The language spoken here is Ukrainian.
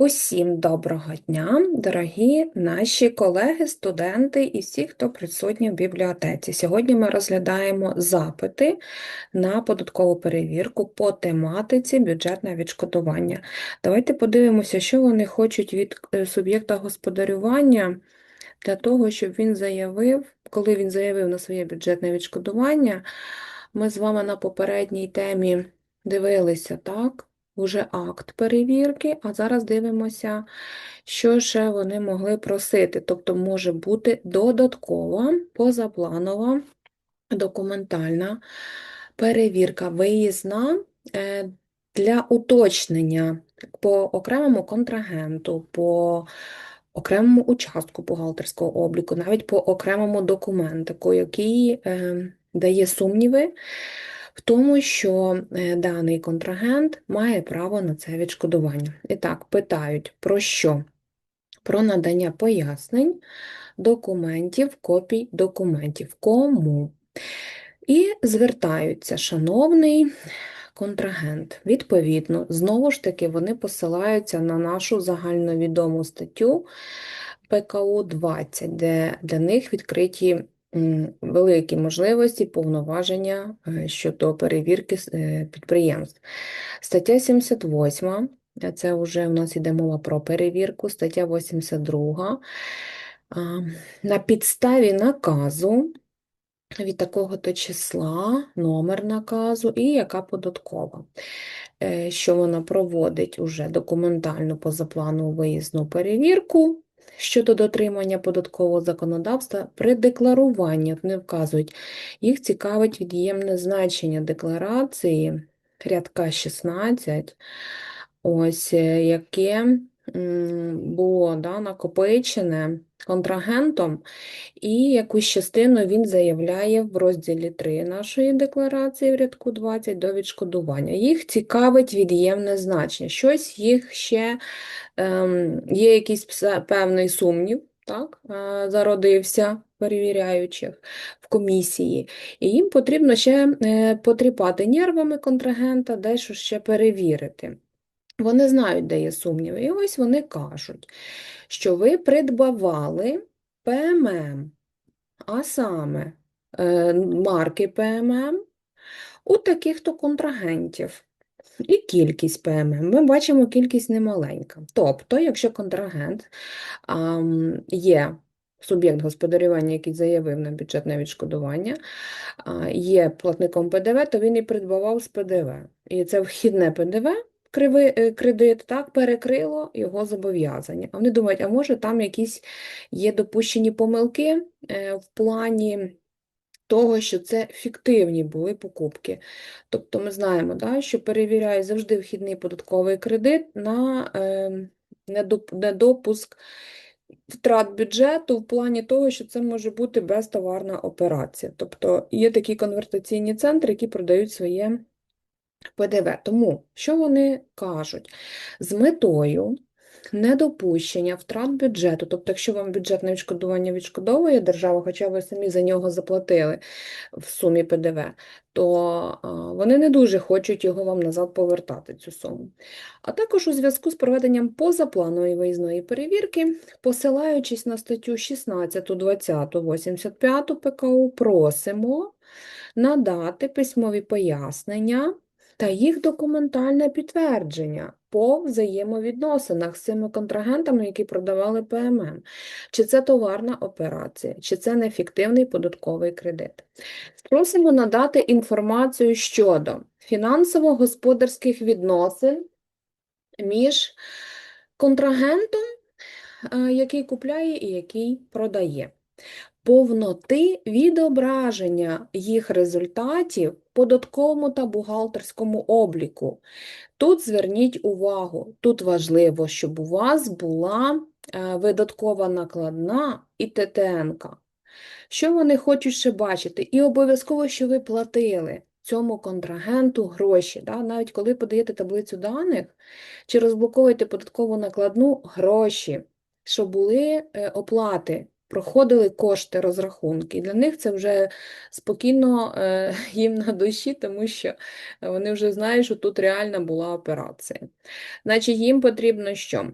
Усім доброго дня, дорогі наші колеги, студенти і всі, хто присутні в бібліотеці. Сьогодні ми розглядаємо запити на податкову перевірку по тематиці бюджетне відшкодування. Давайте подивимося, що вони хочуть від е, суб'єкта господарювання для того, щоб він заявив, коли він заявив на своє бюджетне відшкодування, ми з вами на попередній темі дивилися, так? Уже акт перевірки, а зараз дивимося, що ще вони могли просити. Тобто може бути додаткова, позапланова, документальна перевірка виїзна е, для уточнення по окремому контрагенту, по окремому участку бухгалтерського обліку, навіть по окремому документику, який е, дає сумніви в тому, що е, даний контрагент має право на це відшкодування. І так, питають про що? Про надання пояснень, документів, копій документів. Кому? І звертаються, шановний контрагент. Відповідно, знову ж таки, вони посилаються на нашу загальновідому статтю ПКУ 20, де для них відкриті великі можливості повноваження е, щодо перевірки е, підприємств. Стаття 78, це вже у нас йде мова про перевірку, стаття 82. На підставі наказу від такого-то числа, номер наказу і яка податкова, е, що вона проводить уже документальну позапланову виїзну перевірку щодо дотримання податкового законодавства при декларуванні, не вказують, їх цікавить від'ємне значення декларації рядка 16, ось е, яке було да, накопичене контрагентом, і якусь частину він заявляє в розділі 3 нашої декларації в рядку 20 до відшкодування. Їх цікавить від'ємне значення. Щось їх ще ем, є якийсь певний сумнів, так, е, зародився перевіряючих в комісії, і їм потрібно ще е, потріпати нервами контрагента, дещо ще перевірити. Вони знають, де є сумніви. І ось вони кажуть, що ви придбавали ПММ, а саме е, марки ПММ у таких-то контрагентів. І кількість ПММ. Ми бачимо, кількість немаленька. Тобто, якщо контрагент а, є суб'єкт господарювання, який заявив на бюджетне відшкодування, а, є платником ПДВ, то він і придбавав з ПДВ. І це вхідне ПДВ криви, е, кредит, так, перекрило його зобов'язання. А вони думають, а може там якісь є допущені помилки е, в плані того, що це фіктивні були покупки. Тобто ми знаємо, да, що перевіряє завжди вхідний податковий кредит на е, недопуск втрат бюджету в плані того, що це може бути безтоварна операція. Тобто є такі конвертаційні центри, які продають своє ПДВ. Тому, що вони кажуть? З метою недопущення втрат бюджету, тобто, якщо вам бюджетне відшкодування відшкодовує держава, хоча ви самі за нього заплатили в сумі ПДВ, то вони не дуже хочуть його вам назад повертати, цю суму. А також у зв'язку з проведенням позапланової виїзної перевірки, посилаючись на статтю 16, 20, 85 ПКУ, просимо надати письмові пояснення та їх документальне підтвердження по взаємовідносинах з цими контрагентами, які продавали ПММ. Чи це товарна операція, чи це неефективний податковий кредит. Просимо надати інформацію щодо фінансово-господарських відносин між контрагентом, е, який купляє і який продає повноти відображення їх результатів податковому та бухгалтерському обліку. Тут зверніть увагу, тут важливо, щоб у вас була е, видаткова накладна і ТТНК. Що вони хочуть ще бачити? І обов'язково, що ви платили цьому контрагенту гроші. Да? Навіть коли подаєте таблицю даних чи розблоковуєте податкову накладну гроші, що були е, оплати проходили кошти розрахунки. І для них це вже спокійно е, їм на душі, тому що вони вже знають, що тут реальна була операція. Значить, їм потрібно що?